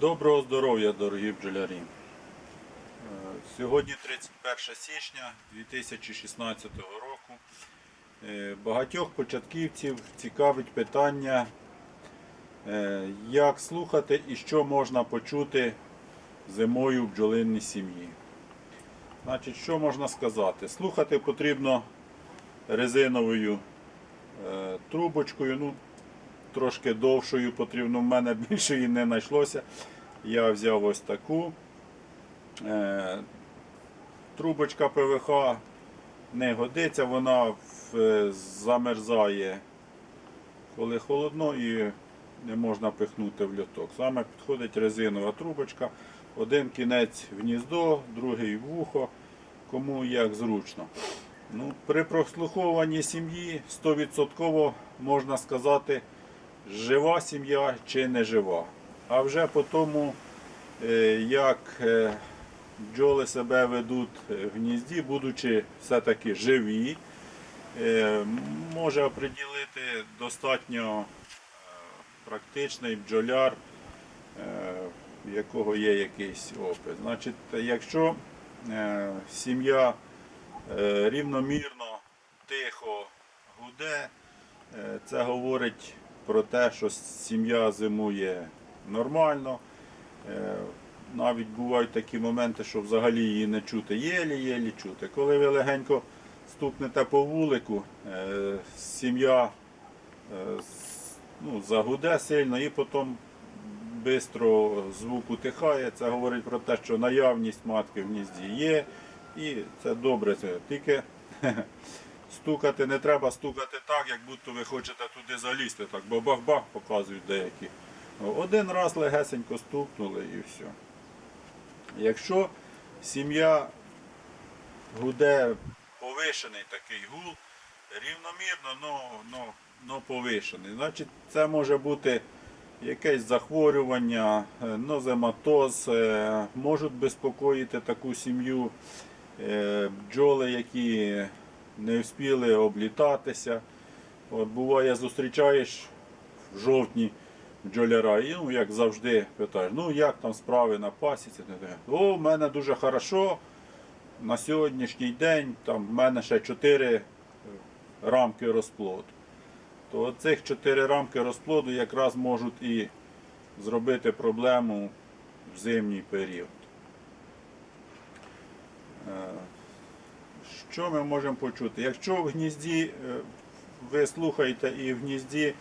Доброго здоров'я, дорогі бджолярі. Е, Сьогодні 31 січня 2016 року. Е, Багатьох початківців цікавить питання, е, як слухати і що можна почути зимою в бджолинній сім'ї. Значить, що можна сказати? Слухати потрібно резиновою трубочкою. Ну, трошки довшою потрібно, в мене більшої не знайшлося. Я взяв ось таку. Е, трубочка ПВХ не годиться, вона е, замерзає, коли холодно і не можна пихнути в льоток. Саме підходить резинова трубочка. Один кінець в гніздо, другий в вухо, кому як зручно. Ну, при прослуховуванні сім'ї 100% можна сказати, жива сім'я чи не жива. А вже по тому, е, як е, бджоли себе ведуть в гнізді, будучи все-таки живі, е, може оприділити достатньо е, практичний бджоляр, е, в якого є якийсь опит. Значить, якщо е, сім'я е, рівномірно, тихо гуде, е, це говорить про те, що сім'я зимує нормально. Е, Навіть бувають такі моменти, що взагалі її не чути, єлі-єлі чути. Коли ви легенько стукнете по вулику, е, сім'я е, ну, загуде сильно і потім швидко звук утихає. Це говорить про те, що наявність матки в гнізді є. І це добре. Тільки стукати не треба стукати так, як будто ви хочете туди залізти. Так бах-бах показують деякі. Один раз легесенько стукнули і все. Якщо сім'я гуде повишений такий гул, рівномірно, но, но, но повишений, значить це може бути якесь захворювання, е, нозематоз, е, можуть безпокоїти таку сім'ю е, бджоли, які не встигли облітатися. От буває, зустрічаєш в жовтні бджоляра, і ну, як завжди питаєш, ну як там справи на пасіці? О, в мене дуже хорошо. На сьогоднішній день там в мене ще 4 рамки розплоду. То цих 4 рамки розплоду якраз можуть і зробити проблему в зимній період. Що ми можемо почути? Якщо в гнізді е, ви слухаєте і в гнізді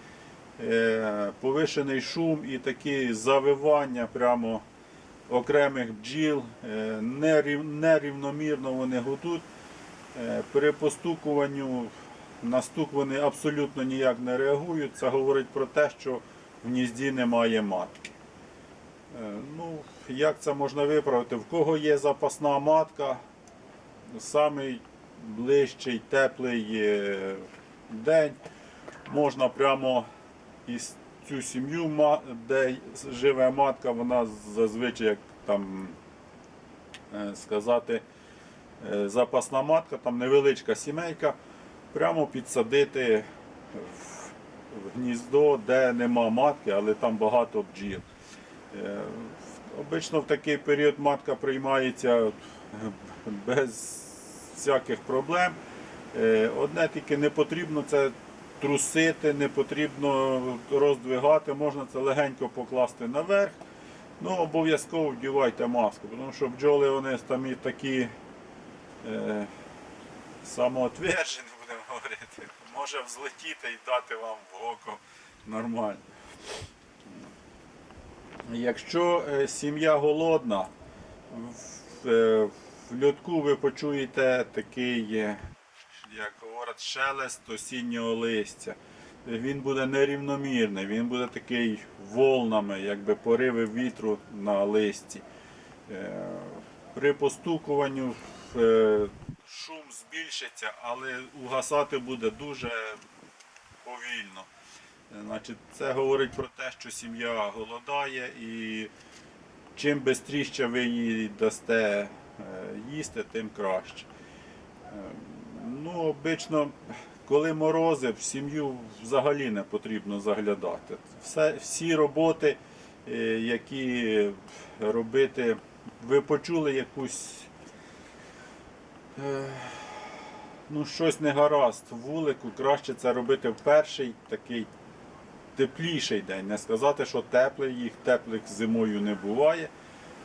е, повишений шум і такі завивання прямо окремих бджіл, е, нерівномірно вони гудуть. При постукуванню на стук вони абсолютно ніяк не реагують. Це говорить про те, що в гнізді немає матки. Ну, як це можна виправити? В кого є запасна матка, самий ближчий теплий е, день можна прямо із цю сім'ю, де живе матка, вона зазвичай, як там е, сказати, е, запасна матка, там невеличка сімейка, прямо підсадити в, гніздо, де нема матки, але там багато бджіл. Е, Обично в такий період матка приймається без всяких проблем. Е, Одне тільки не потрібно це трусити, не потрібно роздвигати, можна це легенько покласти наверх. Ну, обов'язково вдівайте маску, тому що бджоли вони там і такі е, самоотвержені, будемо говорити. Може взлетіти і дати вам в око нормально. Якщо е, сім'я голодна, в, е, льотку ви почуєте такий, е, як говорять, шелест осіннього листя. Він буде нерівномірний, він буде такий волнами, якби пориви вітру на листі. При постукуванню е, шум збільшиться, але угасати буде дуже повільно. Значить, це говорить про те, що сім'я голодає і чим швидше ви їй дасте е, їсти, тим краще. Е, Ну, обично, коли морози, в сім'ю взагалі не потрібно заглядати. Все, всі роботи, е, які робити. Ви почули якусь ну, щось не гаразд в вулику, краще це робити в перший такий тепліший день. Не сказати, що теплий, їх теплих зимою не буває,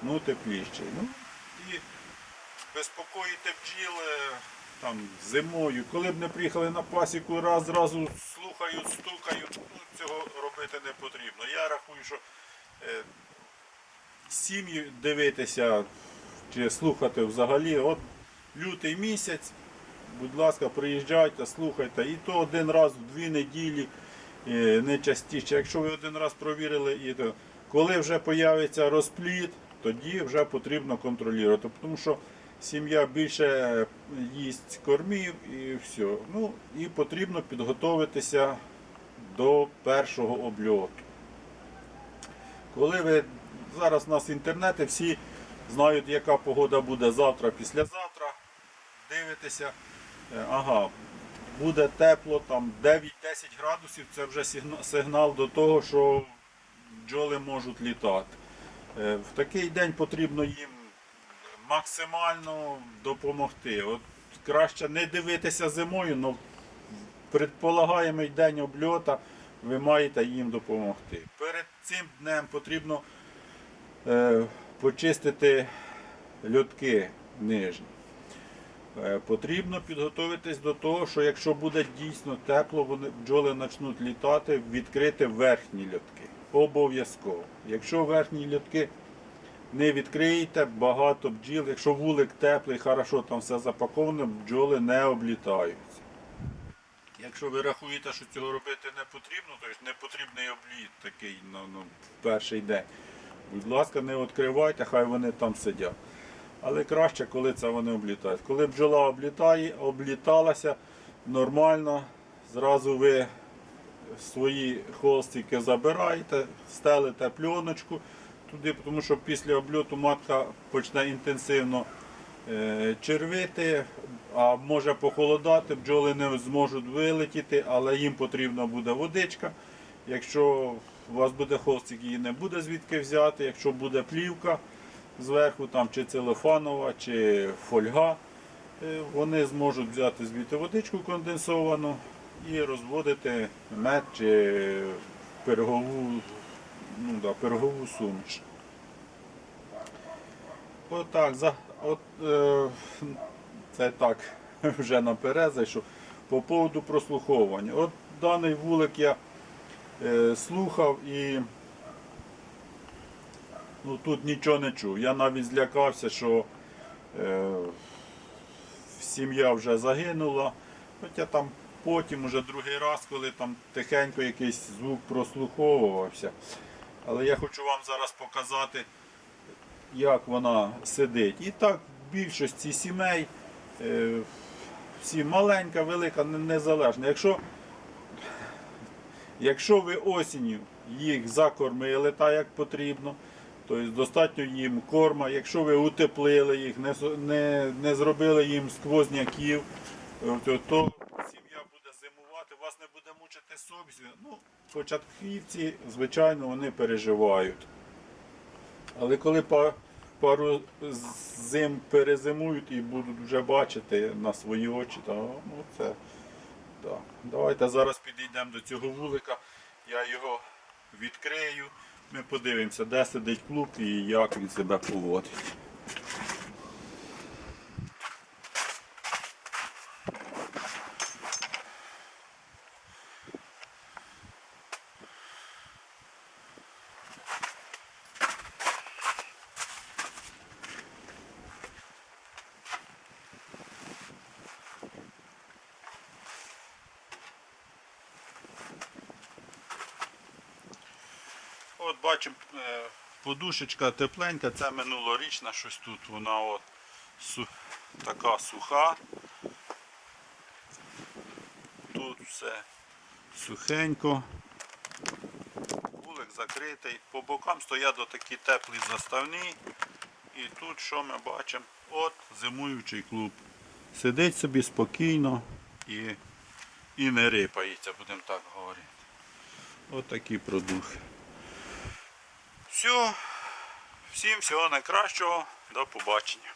ну тепліший. Ну, і безпокоїти бджіл е, там, зимою. Коли б не приїхали на пасіку, раз зразу слухають, стукають, ну, цього робити не потрібно. Я рахую, що е, сім'ї дивитися чи слухати взагалі, от лютий місяць, будь ласка, приїжджайте, слухайте. І то один раз в дві неділі, не частіше. Якщо ви один раз провірили, і то, коли вже появиться розпліт, тоді вже потрібно контролювати. Тому що сім'я більше їсть кормів і все. Ну, і потрібно підготуватися до першого обльоту. Коли ви зараз у нас інтернети, всі знають, яка погода буде завтра, післязавтра. Дивитеся, е, ага, буде тепло, там 9-10 градусів, це вже сигнал до того, що бджоли можуть літати. Е, В такий день потрібно їм максимально допомогти. От краще не дивитися зимою, але предполагаємий день обльота ви маєте їм допомогти. Перед цим днем потрібно е, почистити льотки нижні. Е, Потрібно підготуватись до того, що якщо буде дійсно тепло, вони бджоли почнуть літати, відкрити верхні льотки. Обов'язково. Якщо верхні льотки не відкриєте, багато бджіл, якщо вулик теплий, хорошо там все запаковано, бджоли не облітаються. Якщо ви рахуєте, що цього робити не потрібно, то не потрібний обліт такий ну, ну, в перший день. Будь ласка, не відкривайте, хай вони там сидять. Але краще, коли це вони облітають. Коли бджола облітає, обліталася нормально, зразу ви свої холстики забираєте, стелите пленочку туди, тому що після обльоту матка почне інтенсивно е, червити, а може похолодати, бджоли не зможуть вилетіти, але їм потрібна буде водичка. Якщо у вас буде холстик, її не буде звідки взяти, якщо буде плівка зверху, там, чи целофанова, чи фольга, е, вони зможуть взяти звідти водичку конденсовану і розводити мед чи пирогову, ну, да, пирогову суміш. Отак, от, е, це так вже наперед зайшов. По поводу прослуховування. От даний вулик я е, слухав і ну, тут нічого не чув. Я навіть злякався, що е, сім'я вже загинула. Хоча там потім, уже другий раз, коли там тихенько якийсь звук прослуховувався. Але я хочу вам зараз показати, як вона сидить. І так в більшості сімей, е, всі маленька, велика, незалежна. Якщо, якщо ви осінню їх закормили так, як потрібно, тобто достатньо їм корма, якщо ви утеплили їх, не, не, не зробили їм сквозняків, е, то, сім'я буде зимувати, вас не буде мучити совість. Ну, початківці, звичайно, вони переживають. Але коли па- пару зим перезимують і будуть вже бачити на свої очі, то ну, це так. Давайте зараз підійдемо до цього вулика, я його відкрию. Ми подивимося, де сидить клуб і як він себе поводить. От бачимо, е, подушечка тепленька, це минулорічна, щось тут вона от су- така суха. Тут все сухенько. Вулик закритий. По бокам стоять такі теплі заставні. І тут що ми бачимо? От зимуючий клуб. Сидить собі спокійно і, і не рипається, будемо так говорити. От такі продухи. Все. Всім всього найкращого. До побачення.